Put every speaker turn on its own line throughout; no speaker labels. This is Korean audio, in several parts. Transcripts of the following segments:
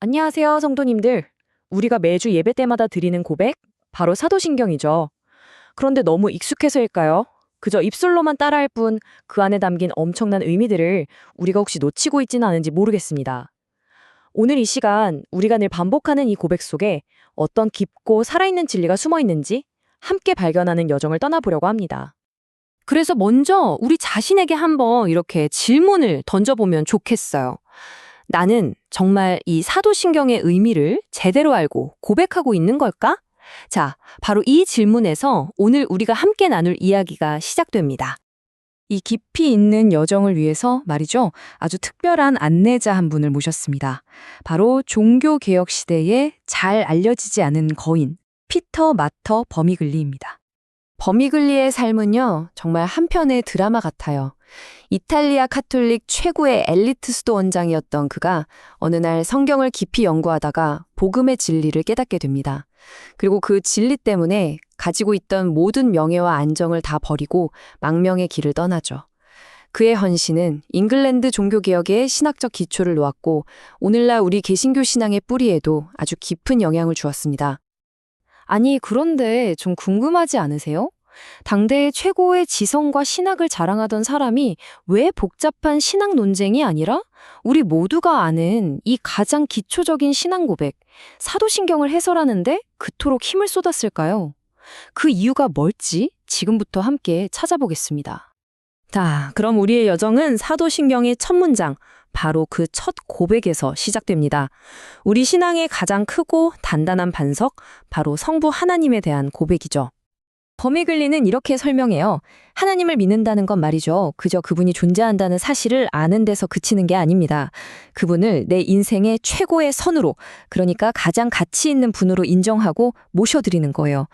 안녕하세요, 성도님들. 우리가 매주 예배 때마다 드리는 고백, 바로 사도신경이죠. 그런데 너무 익숙해서일까요? 그저 입술로만 따라할 뿐 그 안에 담긴 엄청난 의미들을 우리가 혹시 놓치고 있지는 않은지 모르겠습니다. 오늘 이 시간 우리가 늘 반복하는 이 고백 속에 어떤 깊고 살아있는 진리가 숨어 있는지 함께 발견하는 여정을 떠나보려고 합니다.
그래서 먼저 우리 자신에게 한번 이렇게 질문을 던져보면 좋겠어요. 나는 정말 이 사도신경의 의미를 제대로 알고 고백하고 있는 걸까? 자, 바로 이 질문에서 오늘 우리가 함께 나눌 이야기가 시작됩니다.
이 깊이 있는 여정을 위해서 말이죠. 아주 특별한 안내자 한 분을 모셨습니다. 바로 종교개혁 시대에 잘 알려지지 않은 거인, 피터 마터 버미글리입니다.
버미글리의 삶은요, 정말 한편의 드라마 같아요. 이탈리아 카톨릭 최고의 엘리트 수도 원장이었던 그가 어느 날 성경을 깊이 연구하다가 복음의 진리를 깨닫게 됩니다. 그리고 그 진리 때문에 가지고 있던 모든 명예와 안정을 다 버리고 망명의 길을 떠나죠. 그의 헌신은 잉글랜드 종교개혁의 신학적 기초를 놓았고 오늘날 우리 개신교 신앙의 뿌리에도 아주 깊은 영향을 주었습니다.
아니, 그런데 좀 궁금하지 않으세요? 당대의 최고의 지성과 신학을 자랑하던 사람이 왜 복잡한 신학 논쟁이 아니라 우리 모두가 아는 이 가장 기초적인 신앙 고백, 사도신경을 해설하는데 그토록 힘을 쏟았을까요? 그 이유가 뭘지 지금부터 함께 찾아보겠습니다. 자, 그럼 우리의 여정은 사도신경의 첫 문장, 바로 그 첫 고백에서 시작됩니다. 우리 신앙의 가장 크고 단단한 반석, 바로 성부 하나님에 대한 고백이죠. 버미글리는 이렇게 설명해요. 하나님을 믿는다는 건 말이죠. 그저 그분이 존재한다는 사실을 아는 데서 그치는 게 아닙니다. 그분을 내 인생의 최고의 선으로, 그러니까 가장 가치 있는 분으로 인정하고 모셔드리는 거예요.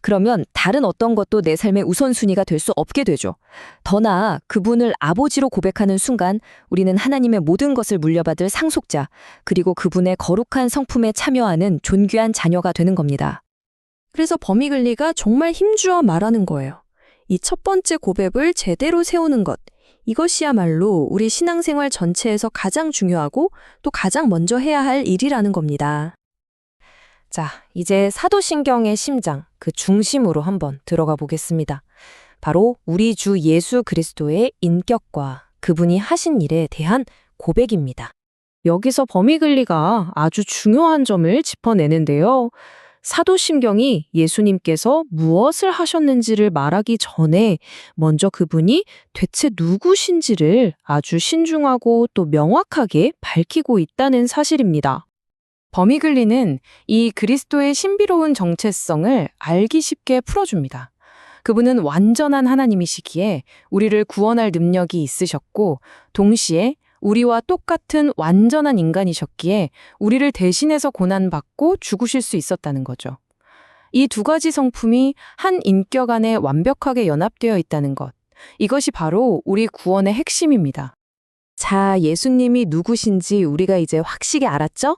그러면 다른 어떤 것도 내 삶의 우선순위가 될 수 없게 되죠. 더 나아 그분을 아버지로 고백하는 순간 우리는 하나님의 모든 것을 물려받을 상속자, 그리고 그분의 거룩한 성품에 참여하는 존귀한 자녀가 되는 겁니다.
그래서 버미글리가 정말 힘주어 말하는 거예요. 이 첫 번째 고백을 제대로 세우는 것. 이것이야말로 우리 신앙생활 전체에서 가장 중요하고 또 가장 먼저 해야 할 일이라는 겁니다.
자, 이제 사도신경의 심장, 그 중심으로 한번 들어가 보겠습니다. 바로 우리 주 예수 그리스도의 인격과 그분이 하신 일에 대한 고백입니다. 여기서 버미글리가 아주 중요한 점을 짚어내는데요. 사도신경이 예수님께서 무엇을 하셨는지를 말하기 전에 먼저 그분이 대체 누구신지를 아주 신중하고 또 명확하게 밝히고 있다는 사실입니다. 버미글리는 이 그리스도의 신비로운 정체성을 알기 쉽게 풀어줍니다. 그분은 완전한 하나님이시기에 우리를 구원할 능력이 있으셨고, 동시에 우리와 똑같은 완전한 인간이셨기에 우리를 대신해서 고난받고 죽으실 수 있었다는 거죠. 이 두 가지 성품이 한 인격 안에 완벽하게 연합되어 있다는 것. 이것이 바로 우리 구원의 핵심입니다. 자, 예수님이 누구신지 우리가 이제 확실히 알았죠?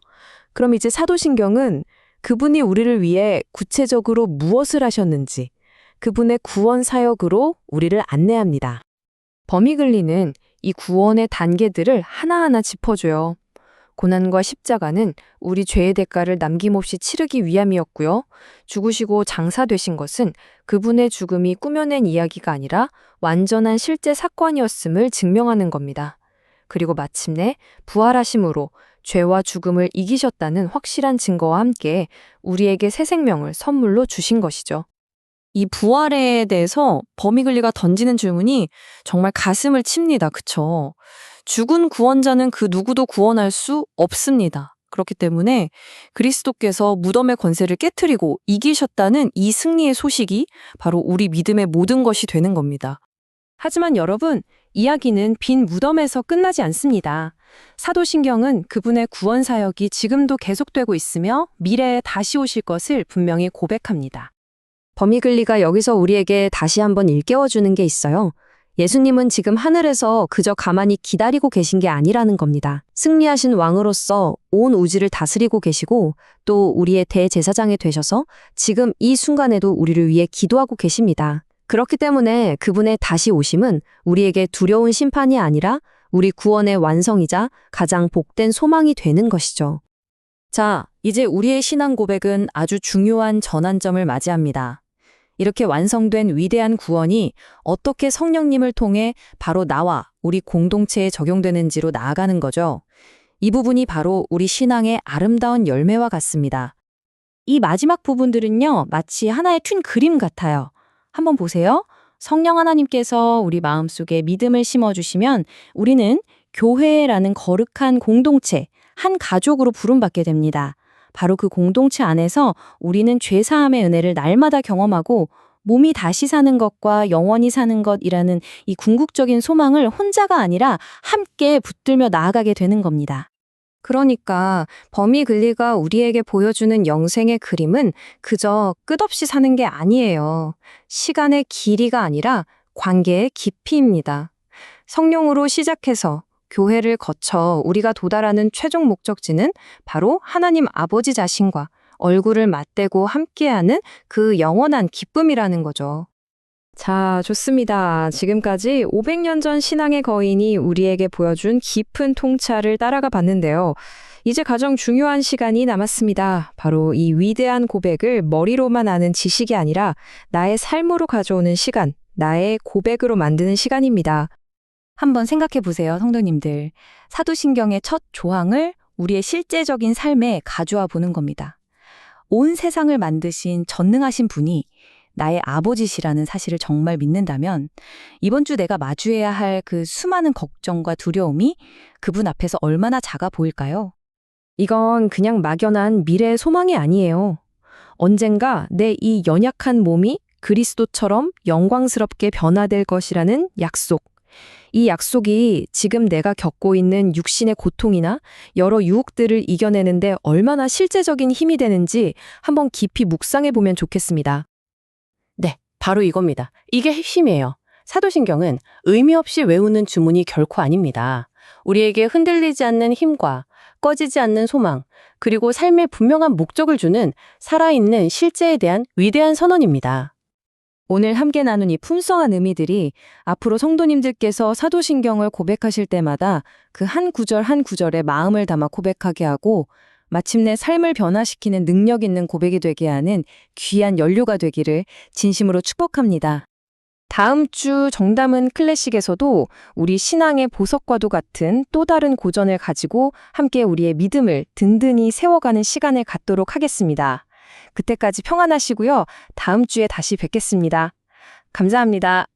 그럼 이제 사도신경은 그분이 우리를 위해 구체적으로 무엇을 하셨는지 그분의 구원 사역으로 우리를 안내합니다. 버미글리는 이 구원의 단계들을 하나하나 짚어줘요. 고난과 십자가는 우리 죄의 대가를 남김없이 치르기 위함이었고요. 죽으시고 장사되신 것은 그분의 죽음이 꾸며낸 이야기가 아니라 완전한 실제 사건이었음을 증명하는 겁니다. 그리고 마침내 부활하심으로 죄와 죽음을 이기셨다는 확실한 증거와 함께 우리에게 새 생명을 선물로 주신 것이죠. 이 부활에 대해서 버미글리가 던지는 질문이 정말 가슴을 칩니다. 그쵸? 죽은 구원자는 그 누구도 구원할 수 없습니다. 그렇기 때문에 그리스도께서 무덤의 권세를 깨뜨리고 이기셨다는 이 승리의 소식이 바로 우리 믿음의 모든 것이 되는 겁니다. 하지만 여러분, 이야기는 빈 무덤에서 끝나지 않습니다. 사도신경은 그분의 구원 사역이 지금도 계속되고 있으며 미래에 다시 오실 것을 분명히 고백합니다. 버미글리가 여기서 우리에게 다시 한번 일깨워주는 게 있어요. 예수님은 지금 하늘에서 그저 가만히 기다리고 계신 게 아니라는 겁니다. 승리하신 왕으로서 온 우주를 다스리고 계시고 또 우리의 대제사장이 되셔서 지금 이 순간에도 우리를 위해 기도하고 계십니다. 그렇기 때문에 그분의 다시 오심은 우리에게 두려운 심판이 아니라 우리 구원의 완성이자 가장 복된 소망이 되는 것이죠.
자, 이제 우리의 신앙 고백은 아주 중요한 전환점을 맞이합니다. 이렇게 완성된 위대한 구원이 어떻게 성령님을 통해 바로 나와 우리 공동체에 적용되는지로 나아가는 거죠. 이 부분이 바로 우리 신앙의 아름다운 열매와 같습니다. 이 마지막 부분들은요, 마치 하나의 튠 그림 같아요. 한번 보세요. 성령 하나님께서 우리 마음속에 믿음을 심어주시면 우리는 교회라는 거룩한 공동체, 한 가족으로 부름받게 됩니다. 바로 그 공동체 안에서 우리는 죄사함의 은혜를 날마다 경험하고 몸이 다시 사는 것과 영원히 사는 것이라는 이 궁극적인 소망을 혼자가 아니라 함께 붙들며 나아가게 되는 겁니다.
그러니까 범위 근리가 우리에게 보여주는 영생의 그림은 그저 끝없이 사는 게 아니에요. 시간의 길이가 아니라 관계의 깊이입니다. 성령으로 시작해서 교회를 거쳐 우리가 도달하는 최종 목적지는 바로 하나님 아버지 자신과 얼굴을 맞대고 함께하는 그 영원한 기쁨이라는 거죠. 자, 좋습니다. 지금까지 500년 전 신앙의 거인이 우리에게 보여준 깊은 통찰을 따라가 봤는데요. 이제 가장 중요한 시간이 남았습니다. 바로 이 위대한 고백을 머리로만 아는 지식이 아니라 나의 삶으로 가져오는 시간, 나의 고백으로 만드는 시간입니다.
한번 생각해 보세요, 성도님들. 사도신경의 첫 조항을 우리의 실제적인 삶에 가져와 보는 겁니다. 온 세상을 만드신 전능하신 분이 나의 아버지시라는 사실을 정말 믿는다면 이번 주 내가 마주해야 할 그 수많은 걱정과 두려움이 그분 앞에서 얼마나 작아 보일까요?
이건 그냥 막연한 미래의 소망이 아니에요. 언젠가 내 이 연약한 몸이 그리스도처럼 영광스럽게 변화될 것이라는 약속. 이 약속이 지금 내가 겪고 있는 육신의 고통이나 여러 유혹들을 이겨내는데 얼마나 실제적인 힘이 되는지 한번 깊이 묵상해 보면 좋겠습니다.
네, 바로 이겁니다. 이게 핵심이에요. 사도신경은 의미 없이 외우는 주문이 결코 아닙니다. 우리에게 흔들리지 않는 힘과 꺼지지 않는 소망, 그리고 삶의 분명한 목적을 주는 살아있는 실제에 대한 위대한 선언입니다.
오늘 함께 나눈 이 품성한 의미들이 앞으로 성도님들께서 사도신경을 고백하실 때마다 그 한 구절 한 구절에 마음을 담아 고백하게 하고 마침내 삶을 변화시키는 능력 있는 고백이 되게 하는 귀한 연료가 되기를 진심으로 축복합니다.
다음 주 정담은 클래식에서도 우리 신앙의 보석과도 같은 또 다른 고전을 가지고 함께 우리의 믿음을 든든히 세워가는 시간을 갖도록 하겠습니다. 그때까지 평안하시고요. 다음 주에 다시 뵙겠습니다. 감사합니다.